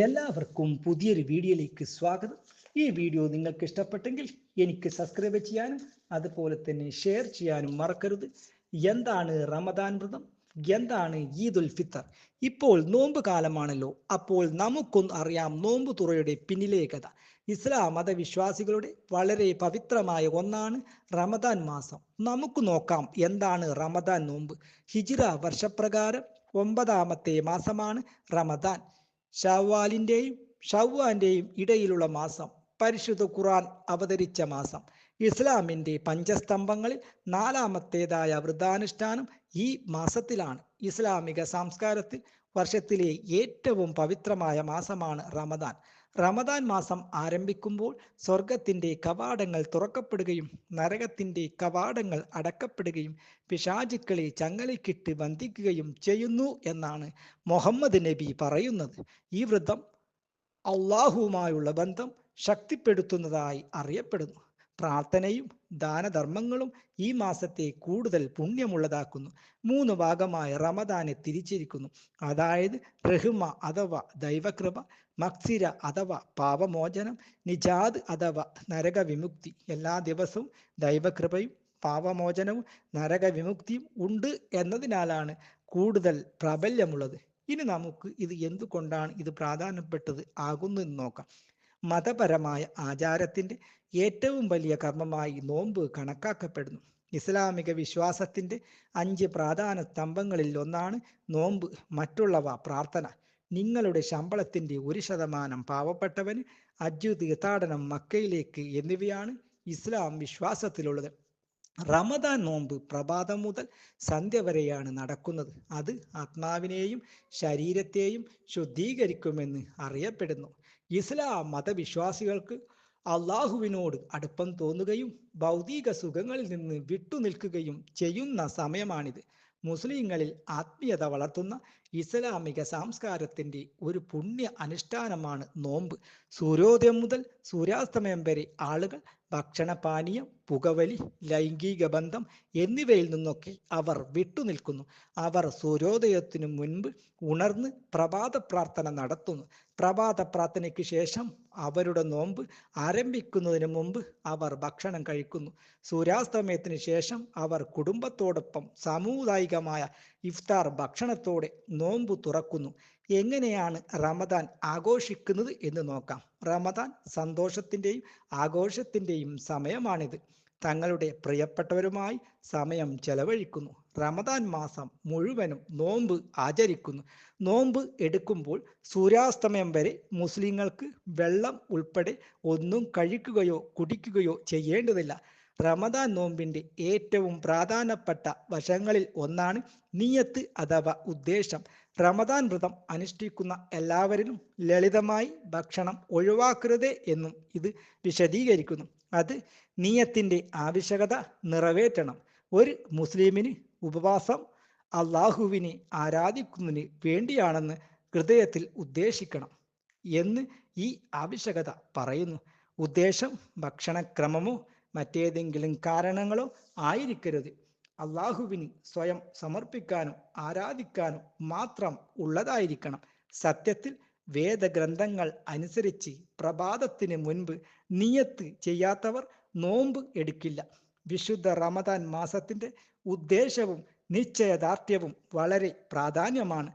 എല്ലാവർക്കും പുതിയൊരു വീഡിയോയിലേക്ക് സ്വാഗതം. ഈ വീഡിയോ നിങ്ങൾക്ക് ഇഷ്ടപ്പെട്ടെങ്കിൽ എനിക്ക് സബ്സ്ക്രൈബ് ചെയ്യാനും അതുപോലെ തന്നെ ഷെയർ ചെയ്യാനും മറക്കരുത്. എന്താണ് റമദാൻ വ്രതം? എന്താണ് ഈദുൽ ഫിത്തർ? ഇപ്പോൾ നോമ്പ് കാലമാണല്ലോ. അപ്പോൾ നമുക്കൊന്ന് അറിയാം നോമ്പ് തുറയുടെ പിന്നിലെ കഥ. ഇസ്ലാം മതവിശ്വാസികളുടെ വളരെ പവിത്രമായ ഒന്നാണ് റമദാൻ മാസം. നമുക്ക് നോക്കാം എന്താണ് റമദാൻ നോമ്പ്. ഹിജിറ വർഷപ്രകാരം ഒമ്പതാമത്തെ മാസമാണ് റമദാൻ. ഷവ്വാലിന്റെയും ഷവ്വാന്റെയും ഇടയിലുള്ള മാസം പരിശുദ്ധ ഖുറാൻ അവതരിച്ച മാസം. ഇസ്ലാമിന്റെ പഞ്ചസ്തംഭങ്ങളിൽ നാലാമത്തേതായ വൃദ്ധാനുഷ്ഠാനം ഈ മാസത്തിലാണ്. ഇസ്ലാമിക സംസ്കാരത്തിൽ വർഷത്തിലെ ഏറ്റവും പവിത്രമായ മാസമാണ് റമദാൻ. റമദാൻ മാസം ആരംഭിക്കുമ്പോൾ സ്വർഗത്തിന്റെ കവാടങ്ങൾ തുറക്കപ്പെടുകയും നരകത്തിന്റെ കവാടങ്ങൾ അടക്കപ്പെടുകയും പിശാചുക്കളെ ചങ്ങലക്കിട്ട് ബന്ധിക്കുകയും ചെയ്യുന്നു എന്നാണ് മുഹമ്മദ് നബി പറയുന്നത്. ഈ വ്രതം അള്ളാഹുവുമായുള്ള ബന്ധം ശക്തിപ്പെടുത്തുന്നതായി അറിയപ്പെടുന്നു. പ്രാർത്ഥനയും ദാനധർമ്മങ്ങളും ഈ മാസത്തെ കൂടുതൽ പുണ്യമുള്ളതാക്കുന്നു. മൂന്ന് ഭാഗമായി റമദാനെ തിരിച്ചിരിക്കുന്നു. അതായത് റഹ്മ അഥവാ ദൈവകൃപ മക്സിര അഥവാ പാപമോചനം നിജാദ് അഥവാ നരകവിമുക്തി. എല്ലാ ദിവസവും ദൈവകൃപയും പാപമോചനവും നരകവിമുക്തിയും ഉണ്ട് എന്നതിനാലാണ് കൂടുതൽ പ്രാബല്യമുള്ളത്. ഇനി നമുക്ക് ഇത് എന്തുകൊണ്ടാണ് ഇത് പ്രാധാന്യപ്പെട്ടത് ആകുന്നതെന്ന് നോക്കാം. മതപരമായ ആചാരത്തിന്റെ ഏറ്റവും വലിയ കർമ്മമായി നോമ്പ് കണക്കാക്കപ്പെടുന്നു. ഇസ്ലാമിക വിശ്വാസത്തിന്റെ അഞ്ച് പ്രധാന സ്തംഭങ്ങളിൽ ഒന്നാണ് നോമ്പ്. മറ്റുള്ളവ പ്രാർത്ഥന. നിങ്ങളുടെ ശമ്പളത്തിന്റെ ഒരു ശതമാനം പാവപ്പെട്ടവന് അജ്ജു തീർത്ഥാടനം മക്കയിലേക്ക് എന്നിവയാണ് ഇസ്ലാം വിശ്വാസത്തിലുള്ളത്. റമദാൻ നോമ്പ് പ്രഭാതം മുതൽ സന്ധ്യ വരെയാണ് നടക്കുന്നത്. അത് ആത്മാവിനെയും ശരീരത്തെയും ശുദ്ധീകരിക്കുമെന്ന് അറിയപ്പെടുന്നു. ഇസ്ലാം മതവിശ്വാസികൾക്ക് അള്ളാഹുവിനോട് അടുപ്പം തോന്നുകയും ഭൗതിക സുഖങ്ങളിൽ നിന്ന് വിട്ടുനിൽക്കുകയും ചെയ്യുന്ന സമയമാണിത്. മുസ്ലിങ്ങളിൽ ആത്മീയത വളർത്തുന്ന ഇസ്ലാമിക സംസ്കാരത്തിന്റെ ഒരു പുണ്യ അനുഷ്ഠാനമാണ് നോമ്പ്. സൂര്യോദയം മുതൽ സൂര്യാസ്തമയം വരെ ആളുകൾ ഭക്ഷണപാനീയം പുകവലി ലൈംഗിക ബന്ധം എന്നിവയിൽ നിന്നൊക്കെ അവർ വിട്ടുനിൽക്കുന്നു. അവർ സൂര്യോദയത്തിനു മുൻപ് ഉണർന്ന് പ്രഭാത പ്രാർത്ഥന നടത്തുന്നു. പ്രഭാത പ്രാർത്ഥനയ്ക്ക് ശേഷം അവരുടെ നോമ്പ് ആരംഭിക്കുന്നതിന് മുമ്പ് അവർ ഭക്ഷണം കഴിക്കുന്നു. സൂര്യാസ്തമയത്തിന് ശേഷം അവർ കുടുംബത്തോടൊപ്പം സാമുദായികമായ ഇഫ്താർ ഭക്ഷണത്തോടെ നോമ്പ് തുറക്കുന്നു. എങ്ങനെയാണ് റമദാൻ ആഘോഷിക്കുന്നത് എന്ന് നോക്കാം. റമദാൻ സന്തോഷത്തിന്റെയും ആഘോഷത്തിന്റെയും സമയമാണിത്. തങ്ങളുടെ പ്രിയപ്പെട്ടവരുമായി സമയം ചെലവഴിക്കുന്നു. റമദാൻ മാസം മുഴുവനും നോമ്പ് ആചരിക്കുന്നു. നോമ്പ് എടുക്കുമ്പോൾ സൂര്യാസ്തമയം വരെ മുസ്ലിങ്ങൾക്ക് വെള്ളം ഉൾപ്പെടെ ഒന്നും കഴിക്കുകയോ കുടിക്കുകയോ ചെയ്യേണ്ടതില്ല. റമദാൻ നോമ്പിന്റെ ഏറ്റവും പ്രാധാന്യപ്പെട്ട വശങ്ങളിൽ ഒന്നാണ് നീയത്ത് അഥവാ ഉദ്ദേശം. റമദാൻ വ്രതം അനുഷ്ഠിക്കുന്ന എല്ലാവരിലും ലളിതമായി ഭക്ഷണം ഒഴിവാക്കരുതേ എന്നും ഇത് വിശദീകരിക്കുന്നു. അത് നീയത്തിന്റെ ആവശ്യകത നിറവേറ്റണം. ഒരു മുസ്ലിമിന് ഉപവാസം അള്ളാഹുവിനെ ആരാധിക്കുന്നതിന് വേണ്ടിയാണെന്ന് ഹൃദയത്തിൽ ഉദ്ദേശിക്കണം എന്ന് ഈ ആവശ്യകത പറയുന്നു. ഉദ്ദേശം ഭക്ഷണക്രമമോ മറ്റേതെങ്കിലും കാരണങ്ങളോ ആയിരിക്കരുത്. അള്ളാഹുവിന് സ്വയം സമർപ്പിക്കാനും ആരാധിക്കാനും മാത്രം ഉള്ളതായിരിക്കണം. സത്യത്തിൽ വേദഗ്രന്ഥങ്ങൾ അനുസരിച്ച് പ്രഭാതത്തിന് മുൻപ് നിയത്ത് ചെയ്യാത്തവർ നോമ്പ് എടുക്കില്ല. വിശുദ്ധ റമദാൻ മാസത്തിന്റെ ഉദ്ദേശവും നിശ്ചയദാർഢ്യവും വളരെ പ്രാധാന്യമാണ്.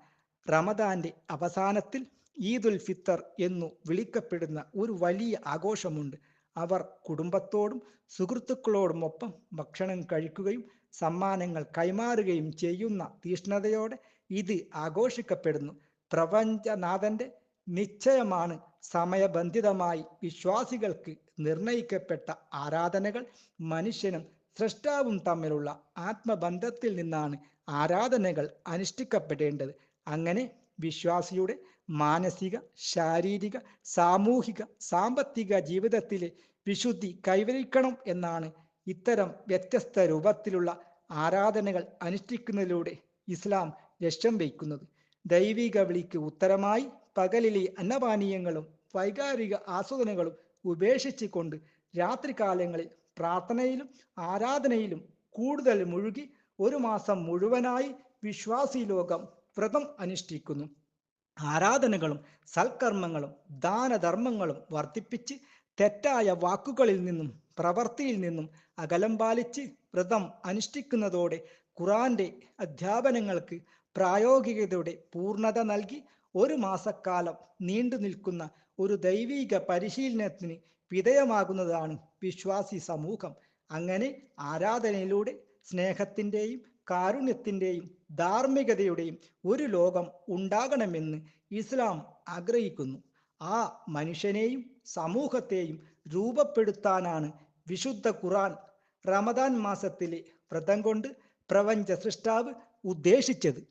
റമദാന്റെ അവസാനത്തിൽ ഈദുൽ ഫിത്തർ എന്നു വിളിക്കപ്പെടുന്ന ഒരു വലിയ ആഘോഷമുണ്ട്. അവർ കുടുംബത്തോടും സുഹൃത്തുക്കളോടും ഒപ്പം ഭക്ഷണം കഴിക്കുകയും സമ്മാനങ്ങൾ കൈമാറുകയും ചെയ്യുന്ന തീഷ്ണതയോടെ ഇത് ആഘോഷിക്കപ്പെടുന്നു. പ്രപഞ്ചനാഥന്റെ നിശ്ചയമാണ് സമയബന്ധിതമായി വിശ്വാസികൾക്ക് നിർണയിക്കപ്പെട്ട ആരാധനകൾ. മനുഷ്യനും സൃഷ്ടാവും തമ്മിലുള്ള ആത്മബന്ധത്തിൽ നിന്നാണ് ആരാധനകൾ അനുഷ്ഠിക്കപ്പെടേണ്ടത്. അങ്ങനെ വിശ്വാസിയുടെ മാനസിക ശാരീരിക സാമൂഹിക സാമ്പത്തിക ജീവിതത്തിലെ വിശുദ്ധി കൈവരിക്കണം എന്നാണ് ഇത്തരം വ്യത്യസ്ത രൂപത്തിലുള്ള ആരാധനകൾ അനുഷ്ഠിക്കുന്നതിലൂടെ ഇസ്ലാം ലക്ഷ്യം വയ്ക്കുന്നത്. ദൈവിക വിളിക്ക് ഉത്തരമായി പകലിലെ അന്നപാനീയങ്ങളും വൈകാരിക ആസ്വാദനങ്ങളും ഉപേക്ഷിച്ചുകൊണ്ട് രാത്രികാലങ്ങളിൽ പ്രാർത്ഥനയിലും ആരാധനയിലും കൂടുതൽ മുഴുകി ഒരു മാസം മുഴുവനായി വിശ്വാസി ലോകം വ്രതം അനുഷ്ഠിക്കുന്നു. ആരാധനകളും സൽക്കർമ്മങ്ങളും ദാനധർമ്മങ്ങളും വർദ്ധിപ്പിച്ച് തെറ്റായ വാക്കുകളിൽ നിന്നും പ്രവർത്തിയിൽ നിന്നും അകലം പാലിച്ച് വ്രതം അനുഷ്ഠിക്കുന്നതോടെ ഖുറാന്റെ അധ്യാപനങ്ങൾക്ക് പ്രായോഗികതയുടെ പൂർണത നൽകി ഒരു മാസക്കാലം നീണ്ടു നിൽക്കുന്ന ഒരു ദൈവീക പരിശീലനത്തിന് വിധേയമാകുന്നതാണ് വിശ്വാസി സമൂഹം. അങ്ങനെ ആരാധനയിലൂടെ സ്നേഹത്തിന്റെയും കാരുണ്യത്തിന്റെയും ധാർമ്മികതയുടെയും ഒരു ലോകം ഉണ്ടാകണമെന്ന് ഇസ്ലാം ആഗ്രഹിക്കുന്നു. ആ മനുഷ്യനെയും സമൂഹത്തെയും രൂപപ്പെടുത്താനാണ് വിശുദ്ധ ഖുറാൻ റമദാൻ മാസത്തിലെ വ്രതം കൊണ്ട് പ്രപഞ്ച സൃഷ്ടാവ് ഉദ്ദേശിച്ചത്.